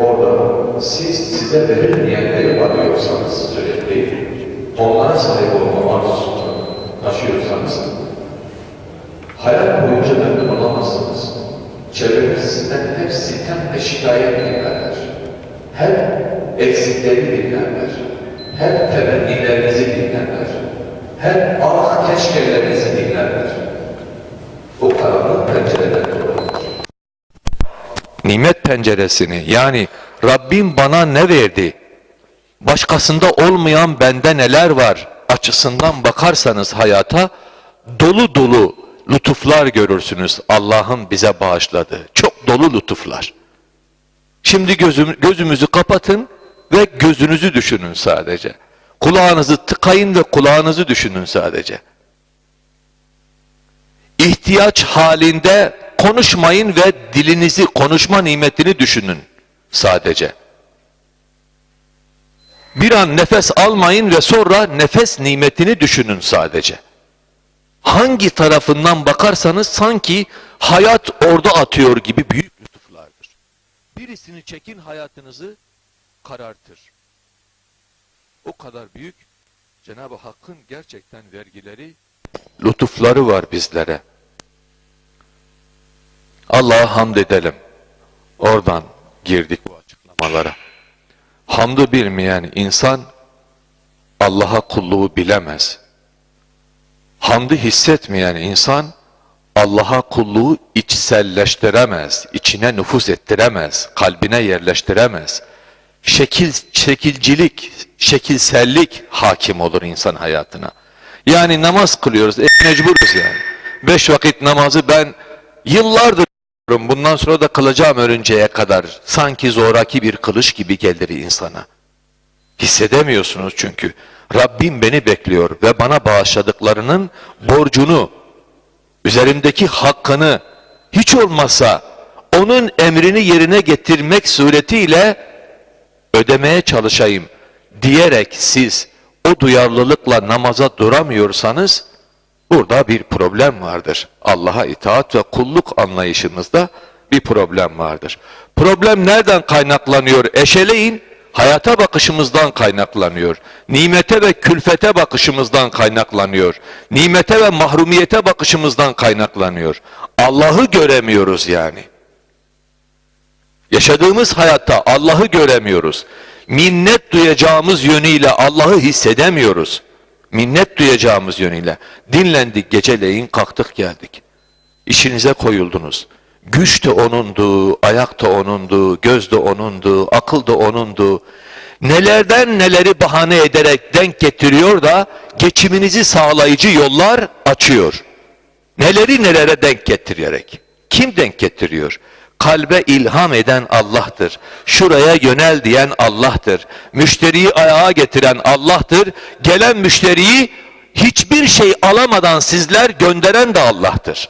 orada siz size verilmeyenleri arıyorsanız sürekli onlara sahip olma arzusunu taşıyorsanız hayat boyunca memnun olamazsınız. Çevreniz sizden hep sitem ve şikayet dinlerler. Hep eksikleri dinlerler. Hep temennilerinizi dinlerler. Hep ah keşkelerinizi dinlerler. Penceresini yani Rabbim bana ne verdi? Başkasında olmayan bende neler var? Açısından bakarsanız hayata dolu dolu lütuflar görürsünüz. Allah'ın bize bağışladığı çok dolu lütuflar. Şimdi gözüm, gözümüzü kapatın ve gözünüzü düşünün sadece. Kulağınızı tıkayın ve kulağınızı düşünün sadece. İhtiyaç halinde konuşmayın ve dilinizi, konuşma nimetini düşünün sadece. Bir an nefes almayın ve sonra nefes nimetini düşünün sadece. Hangi tarafından bakarsanız sanki hayat orada atıyor gibi büyük lütuflardır. Birisini çekin hayatınızı karartır. O kadar büyük Cenab-ı Hakk'ın gerçekten vergileri, lütufları var bizlere. Allah'a hamd edelim. Oradan girdik bu açıklamalara. Hamdı bilmeyen insan Allah'a kulluğu bilemez. Hamdı hissetmeyen insan Allah'a kulluğu içselleştiremez, içine nüfuz ettiremez, kalbine yerleştiremez. Şekil, şekilcilik, şekilsellik hakim olur insan hayatına. Yani namaz kılıyoruz, e, mecburuz yani. Beş vakit namazı ben yıllardır bundan sonra da kılacağım ölünceye kadar. Sanki zoraki bir kılıç gibi gelir insana. Hissedemiyorsunuz çünkü. Rabbim beni bekliyor ve bana bağışladıklarının borcunu, üzerimdeki hakkını hiç olmazsa onun emrini yerine getirmek suretiyle ödemeye çalışayım diyerek siz o duyarlılıkla namaza duramıyorsanız burada bir problem vardır. Allah'a itaat ve kulluk anlayışınızda bir problem vardır. Problem nereden kaynaklanıyor? Eşeleyin hayata bakışımızdan kaynaklanıyor. Nimete ve külfete bakışımızdan kaynaklanıyor. Nimete ve mahrumiyete bakışımızdan kaynaklanıyor. Allah'ı göremiyoruz yani. Yaşadığımız hayatta Allah'ı göremiyoruz. Minnet duyacağımız yönüyle Allah'ı hissedemiyoruz. Minnet duyacağımız yönüyle. Dinlendik geceleyin kalktık geldik. İşinize koyuldunuz. Güç de onundu, ayak da onundu, göz de onundu, akıl da onundu. Nelerden neleri bahane ederek denk getiriyor da geçiminizi sağlayıcı yollar açıyor. Neleri nelere denk getirerek. Kim denk getiriyor? Kalbe ilham eden Allah'tır. Şuraya yönel diyen Allah'tır. Müşteriyi ayağa getiren Allah'tır. Gelen müşteriyi hiçbir şey alamadan sizler gönderen de Allah'tır.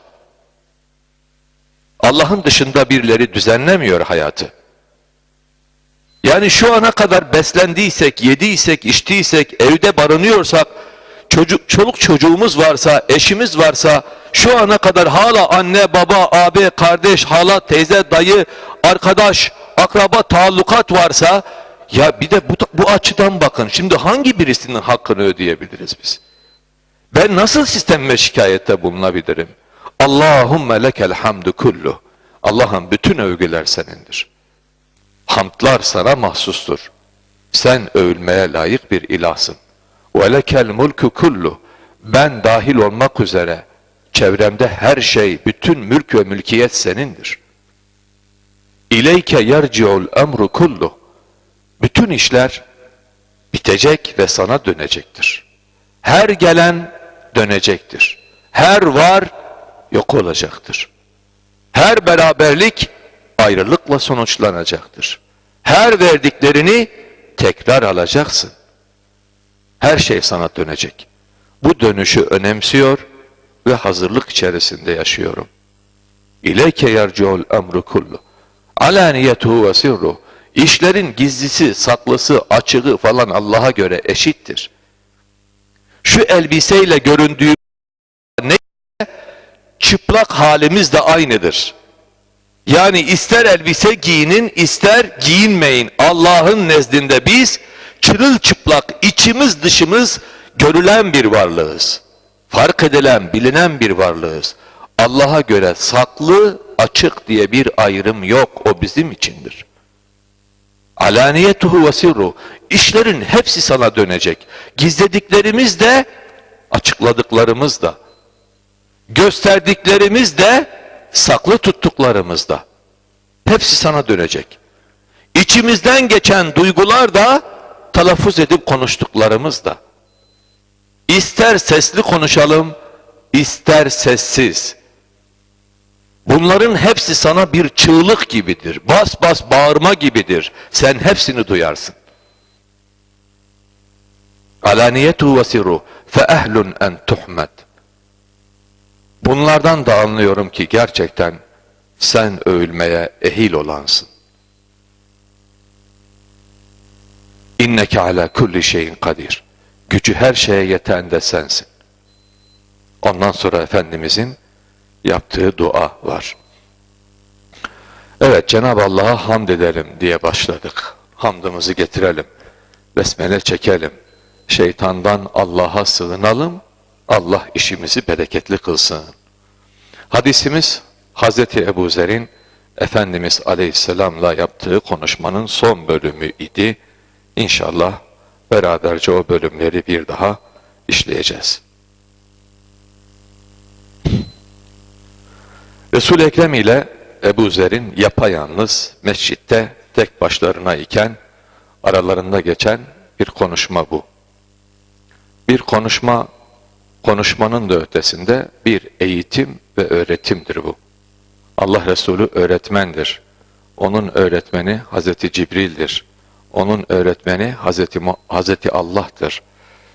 Allah'ın dışında birileri düzenlemiyor hayatı. Yani şu ana kadar beslendiysek, yediysek, içtiysek, evde barınıyorsak, çocuk, çoluk çocuğumuz varsa, eşimiz varsa, şu ana kadar hala anne, baba, abi, kardeş, hala, teyze, dayı, arkadaş, akraba, taallukat varsa, ya bir de bu, bu açıdan bakın. Şimdi hangi birisinin hakkını ödeyebiliriz biz? Ben nasıl sistemime şikayette bulunabilirim? Allahümme lekel hamdu kullu. Allah'ın bütün övgüler senindir. Hamdlar sana mahsustur. Sen övülmeye layık bir ilahsın. Ve lekel mulku kullu. Ben dahil olmak üzere çevremde her şey, bütün mülk ve mülkiyet senindir. İleyke yerci'ul emru kullu. Bütün işler bitecek ve sana dönecektir. Her gelen dönecektir. Her var yok olacaktır. Her beraberlik ayrılıkla sonuçlanacaktır. Her verdiklerini tekrar alacaksın. Her şey sana dönecek. Bu dönüşü önemsiyor ve hazırlık içerisinde yaşıyorum. İleyke yerciul emru kullu. Alaniyetuhu ve sirruh. İşlerin gizlisi, saklısı, açığı falan Allah'a göre eşittir. Şu elbiseyle göründüğü ne çıplak halimiz de aynıdır. Yani ister elbise giyinin, ister giyinmeyin. Allah'ın nezdinde biz çırılçıplak, içimiz dışımız görülen bir varlığız. Fark edilen, bilinen bir varlığız. Allah'a göre saklı, açık diye bir ayrım yok. O bizim içindir. Alaniyetuhu ve sirru. İşlerin hepsi sana dönecek. Gizlediklerimiz de, açıkladıklarımız da. Gösterdiklerimiz de, saklı tuttuklarımız da. Hepsi sana dönecek. İçimizden geçen duygular da, telaffuz edip konuştuklarımız da. İster sesli konuşalım, ister sessiz. Bunların hepsi sana bir çığlık gibidir. Bas bas bağırma gibidir. Sen hepsini duyarsın. Alaniyetu ve sirru fe ehlun en tuhmed. Bunlardan da anlıyorum ki gerçekten sen övülmeye ehil olansın. İnneke ala kulli şeyin kadir. Gücü her şeye yeten de sensin. Ondan sonra Efendimizin yaptığı dua var. Evet Cenab-ı Allah'a hamd edelim diye başladık. Hamdımızı getirelim. Besmele çekelim. Şeytandan Allah'a sığınalım. Allah işimizi bereketli kılsın. Hadisimiz Hazreti Ebu Zer'in Efendimiz Aleyhisselam'la yaptığı konuşmanın son bölümü idi. İnşallah beraberce o bölümleri bir daha işleyeceğiz. Resul-i Ekrem ile Ebu Zer'in yapayalnız mescitte tek başlarına iken aralarında geçen bir konuşma bu. Bir konuşma, konuşmanın da ötesinde bir eğitim ve öğretimdir bu. Allah Resulü öğretmendir. Onun öğretmeni Hazreti Cibril'dir. Onun öğretmeni Hazreti, Hazreti Allah'tır.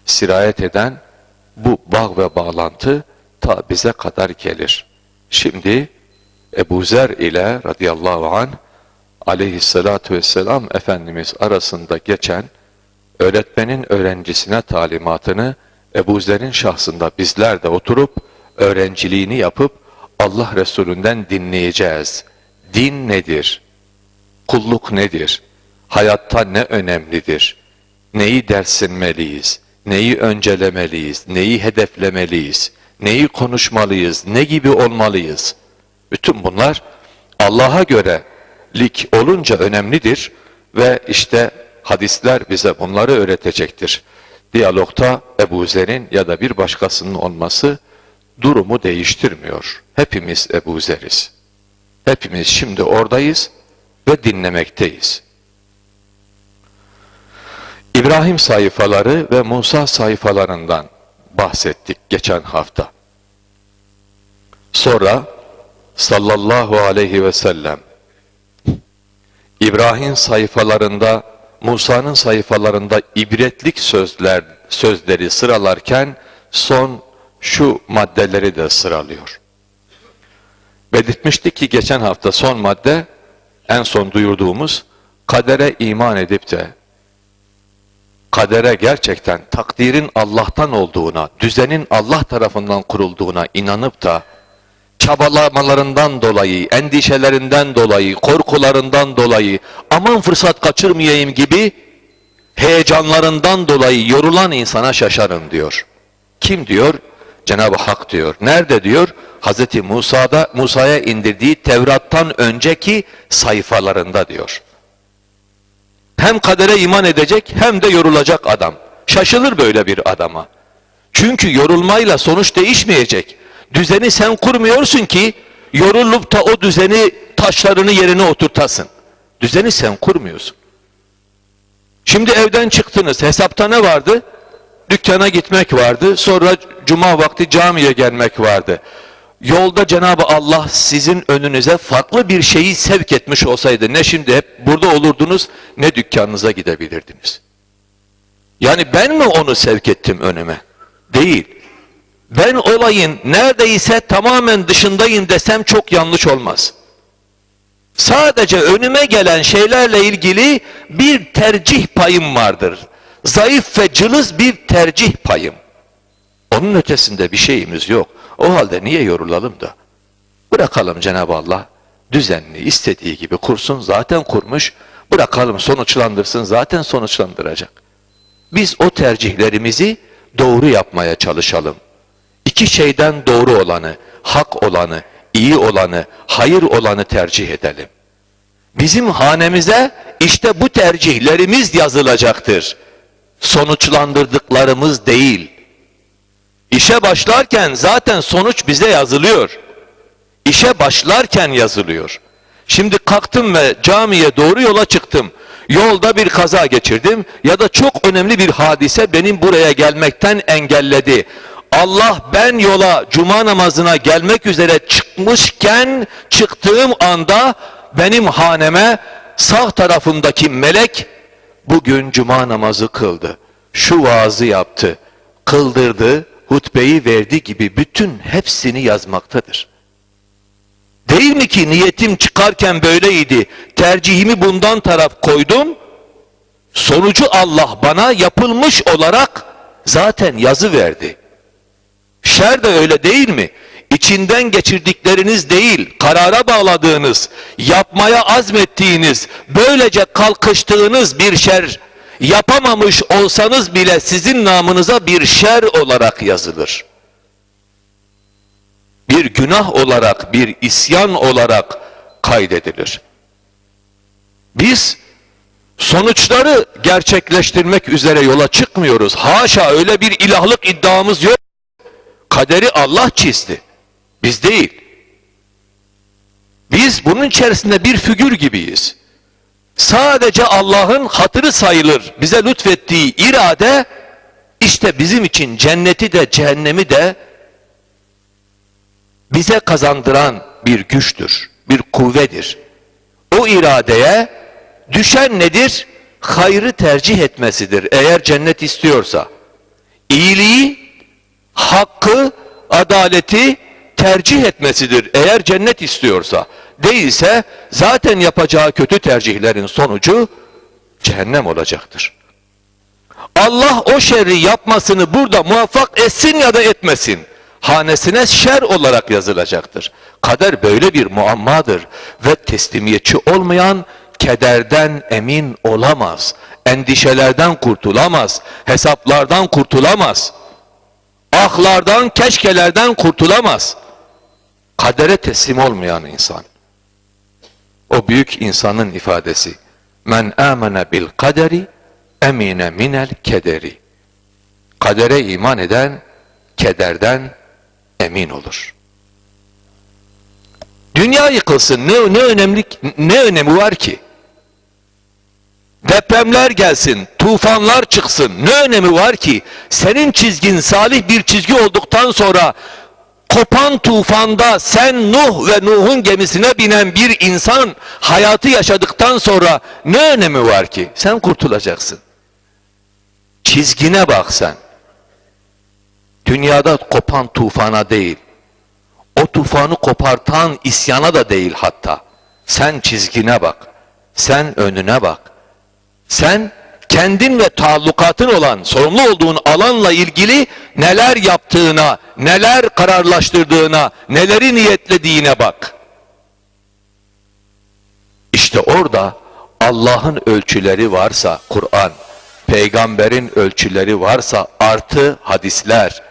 Sirayet eden bu bağ ve bağlantı ta bize kadar gelir. Şimdi Ebu Zer ile radıyallahu an aleyhissalatu vesselam Efendimiz arasında geçen öğretmenin öğrencisine talimatını Ebu Zer'in şahsında bizler de oturup öğrenciliğini yapıp Allah Resulünden dinleyeceğiz. Din nedir? Kulluk nedir? Hayatta ne önemlidir? Neyi dersinmeliyiz? Neyi öncelemeliyiz? Neyi hedeflemeliyiz? Neyi konuşmalıyız? Ne gibi olmalıyız? Bütün bunlar Allah'a göre lik olunca önemlidir ve işte hadisler bize bunları öğretecektir. Diyalogta Ebu Zer'in ya da bir başkasının olması durumu değiştirmiyor. Hepimiz Ebu Zer'iz. Hepimiz şimdi oradayız ve dinlemekteyiz. İbrahim sayfaları ve Musa sayfalarından bahsettik geçen hafta. Sonra sallallahu aleyhi ve sellem İbrahim sayfalarında Musa'nın sayfalarında ibretlik sözler sözleri sıralarken son şu maddeleri de sıralıyor. Belirtmiştik ki geçen hafta son madde en son duyurduğumuz kadere iman edip de kadere gerçekten takdirin Allah'tan olduğuna, düzenin Allah tarafından kurulduğuna inanıp da çabalamalarından dolayı, endişelerinden dolayı, korkularından dolayı, aman fırsat kaçırmayayım gibi heyecanlarından dolayı yorulan insana şaşarım diyor. Kim diyor? Cenab-ı Hak diyor. Nerede diyor? Hazreti Musa'da Musa'ya indirdiği Tevrat'tan önceki sayfalarında diyor. Hem kadere iman edecek hem de yorulacak adam. Şaşılır böyle bir adama. Çünkü yorulmayla sonuç değişmeyecek. Düzeni sen kurmuyorsun ki yorulup da o düzeni taşlarını yerine oturtasın. Düzeni sen kurmuyorsun. Şimdi evden çıktınız. Hesapta ne vardı? Dükkana gitmek vardı. Sonra cuma vakti camiye gelmek vardı. Yolda Cenab-ı Allah sizin önünüze farklı bir şeyi sevk etmiş olsaydı ne şimdi hep burada olurdunuz ne dükkanınıza gidebilirdiniz. Yani ben mi onu sevk ettim önüme? Değil. Ben olayın neredeyse tamamen dışındayım desem çok yanlış olmaz. Sadece önüme gelen şeylerle ilgili bir tercih payım vardır. Zayıf ve cılız bir tercih payım. Onun ötesinde bir şeyimiz yok. O halde niye yorulalım da? Bırakalım Cenab-ı Allah düzenli istediği gibi kursun zaten kurmuş bırakalım sonuçlandırsın zaten sonuçlandıracak. Biz o tercihlerimizi doğru yapmaya çalışalım. İki şeyden doğru olanı, hak olanı, iyi olanı, hayır olanı tercih edelim. Bizim hanemize işte bu tercihlerimiz yazılacaktır. Sonuçlandırdıklarımız değil. İşe başlarken zaten sonuç bize yazılıyor. İşe başlarken yazılıyor. Şimdi kalktım ve camiye doğru yola çıktım. Yolda bir kaza geçirdim ya da çok önemli bir hadise benim buraya gelmekten engelledi. Allah ben yola cuma namazına gelmek üzere çıkmışken çıktığım anda benim haneme sağ tarafımdaki melek bugün cuma namazı kıldı. Şu vaazı yaptı, kıldırdı, hutbeyi verdi gibi bütün hepsini yazmaktadır. Değil mi ki niyetim çıkarken böyleydi. Tercihimi bundan taraf koydum. Sonucu Allah bana yapılmış olarak zaten yazı verdi. Şer de öyle değil mi? İçinden geçirdikleriniz değil, karara bağladığınız, yapmaya azmettiğiniz, böylece kalkıştığınız bir şer, yapamamış olsanız bile sizin namınıza bir şer olarak yazılır bir günah olarak, bir isyan olarak kaydedilir. Biz sonuçları gerçekleştirmek üzere yola çıkmıyoruz. Haşa öyle bir ilahlık iddiamız yok. Kaderi Allah çizdi. Biz değil. Biz bunun içerisinde bir figür gibiyiz. Sadece Allah'ın hatırı sayılır bize lütfettiği irade işte bizim için cenneti de cehennemi de bize kazandıran bir güçtür, bir kuvvedir. O iradeye düşen nedir? Hayrı tercih etmesidir eğer cennet istiyorsa. İyiliği, hakkı, adaleti tercih etmesidir eğer cennet istiyorsa. Değilse zaten yapacağı kötü tercihlerin sonucu cehennem olacaktır. Allah o şerri yapmasını burada muvaffak etsin ya da etmesin hanesine şer olarak yazılacaktır. Kader böyle bir muammadır ve teslimiyetçi olmayan kederden emin olamaz. Endişelerden kurtulamaz. Hesaplardan kurtulamaz. Ahlardan, keşkelerden kurtulamaz. Kadere teslim olmayan insan. O büyük insanın ifadesi. Men amene bil kaderi emine minel kederi. Kadere iman eden kederden emin olur. Dünya yıkılsın ne, ne önemli ne önemi var ki? Depremler gelsin, tufanlar çıksın ne önemi var ki? Senin çizgin salih bir çizgi olduktan sonra kopan tufanda sen Nuh ve Nuh'un gemisine binen bir insan hayatı yaşadıktan sonra ne önemi var ki? Sen kurtulacaksın. Çizgine bak sen. Dünyada kopan tufana değil. O tufanı kopartan isyana da değil hatta. Sen çizgine bak. Sen önüne bak. Sen kendin ve taallukatın olan, sorumlu olduğun alanla ilgili neler yaptığına, neler kararlaştırdığına, neleri niyetlediğine bak. İşte orada Allah'ın ölçüleri varsa Kur'an, peygamberin ölçüleri varsa artı hadisler,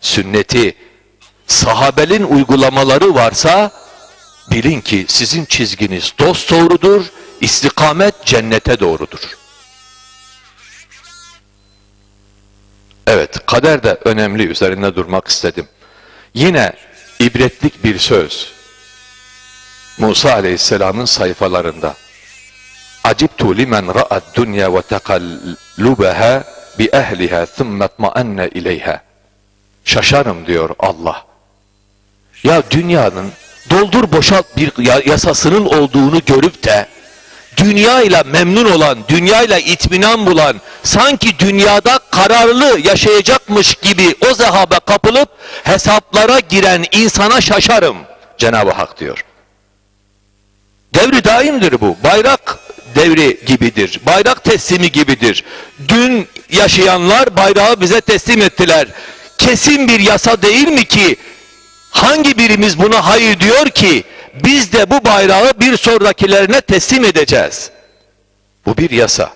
sünneti, sahabelin uygulamaları varsa bilin ki sizin çizginiz dost doğrudur, istikamet cennete doğrudur. Evet, kader de önemli üzerinde durmak istedim. Yine ibretlik bir söz. Musa Aleyhisselam'ın sayfalarında. Acibtu limen ra'ad dunya ve tekallubaha bi ehliha thumma tma'anna ileyha. Şaşarım diyor Allah. Ya dünyanın doldur boşalt bir yasasının olduğunu görüp de dünya ile memnun olan, dünya ile itminan bulan, sanki dünyada kararlı yaşayacakmış gibi o zehaba kapılıp hesaplara giren insana şaşarım. Cenab-ı Hak diyor. Devri daimdir bu. Bayrak devri gibidir. Bayrak teslimi gibidir. Dün yaşayanlar bayrağı bize teslim ettiler. Kesin bir yasa değil mi ki hangi birimiz buna hayır diyor ki biz de bu bayrağı bir sonrakilerine teslim edeceğiz. Bu bir yasa.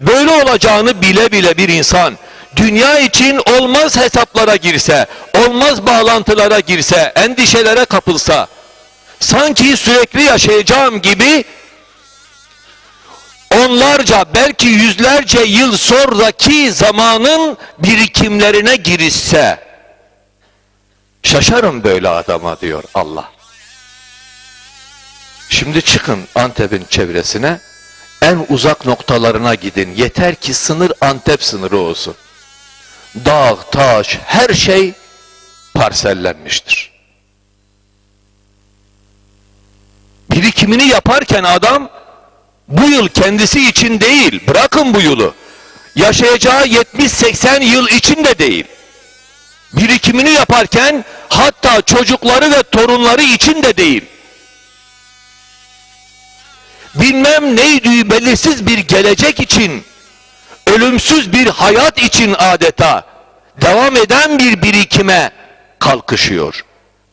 Böyle olacağını bile bile bir insan dünya için olmaz hesaplara girse, olmaz bağlantılara girse, endişelere kapılsa, sanki sürekli yaşayacağım gibi onlarca belki yüzlerce yıl sonraki zamanın birikimlerine girişse şaşarım böyle adama diyor Allah. Şimdi çıkın Antep'in çevresine en uzak noktalarına gidin. Yeter ki sınır Antep sınırı olsun. Dağ, taş, her şey parsellenmiştir. Birikimini yaparken adam bu yıl kendisi için değil, bırakın bu yılı. Yaşayacağı 70-80 yıl için de değil. Birikimini yaparken hatta çocukları ve torunları için de değil. Bilmem neydi belirsiz bir gelecek için, ölümsüz bir hayat için adeta devam eden bir birikime kalkışıyor.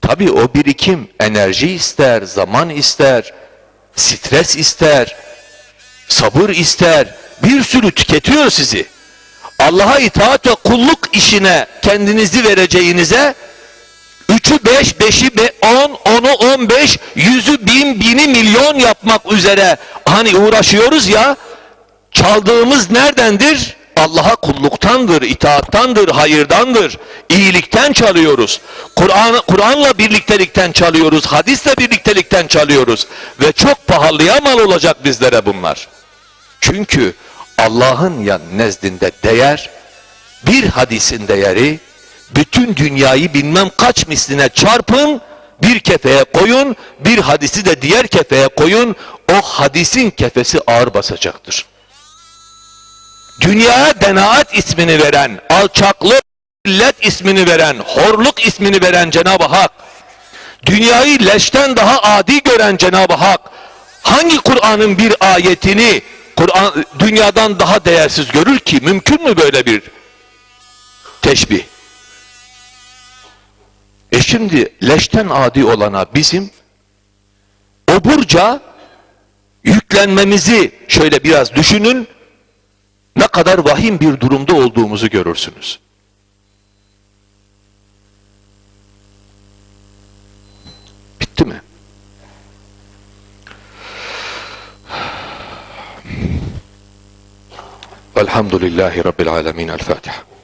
Tabi o birikim enerji ister, zaman ister, stres ister, sabır ister, bir sürü tüketiyor sizi. Allah'a itaat ve kulluk işine kendinizi vereceğinize üçü beş, beşi be, on, onu on beş, yüzü bin, bini milyon yapmak üzere hani uğraşıyoruz ya çaldığımız neredendir? Allah'a kulluktandır, itaattandır, hayırdandır, iyilikten çalıyoruz. Kur'an Kur'an'la birliktelikten çalıyoruz, hadisle birliktelikten çalıyoruz ve çok pahalıya mal olacak bizlere bunlar. Çünkü Allah'ın nezdinde değer, bir hadisin değeri, bütün dünyayı bilmem kaç misline çarpın, bir kefeye koyun, bir hadisi de diğer kefeye koyun, o hadisin kefesi ağır basacaktır. Dünyaya denaat ismini veren, alçaklık, illet ismini veren, horluk ismini veren Cenab-ı Hak, dünyayı leşten daha adi gören Cenab-ı Hak, hangi Kur'an'ın bir ayetini Kur'an dünyadan daha değersiz görür ki? Mümkün mü böyle bir teşbih? Şimdi leşten adi olana bizim oburca yüklenmemizi şöyle biraz düşünün ne kadar vahim bir durumda olduğumuzu görürsünüz. Bitti mi? Velhamdülillahi Rabbil Alemin. El Fatiha.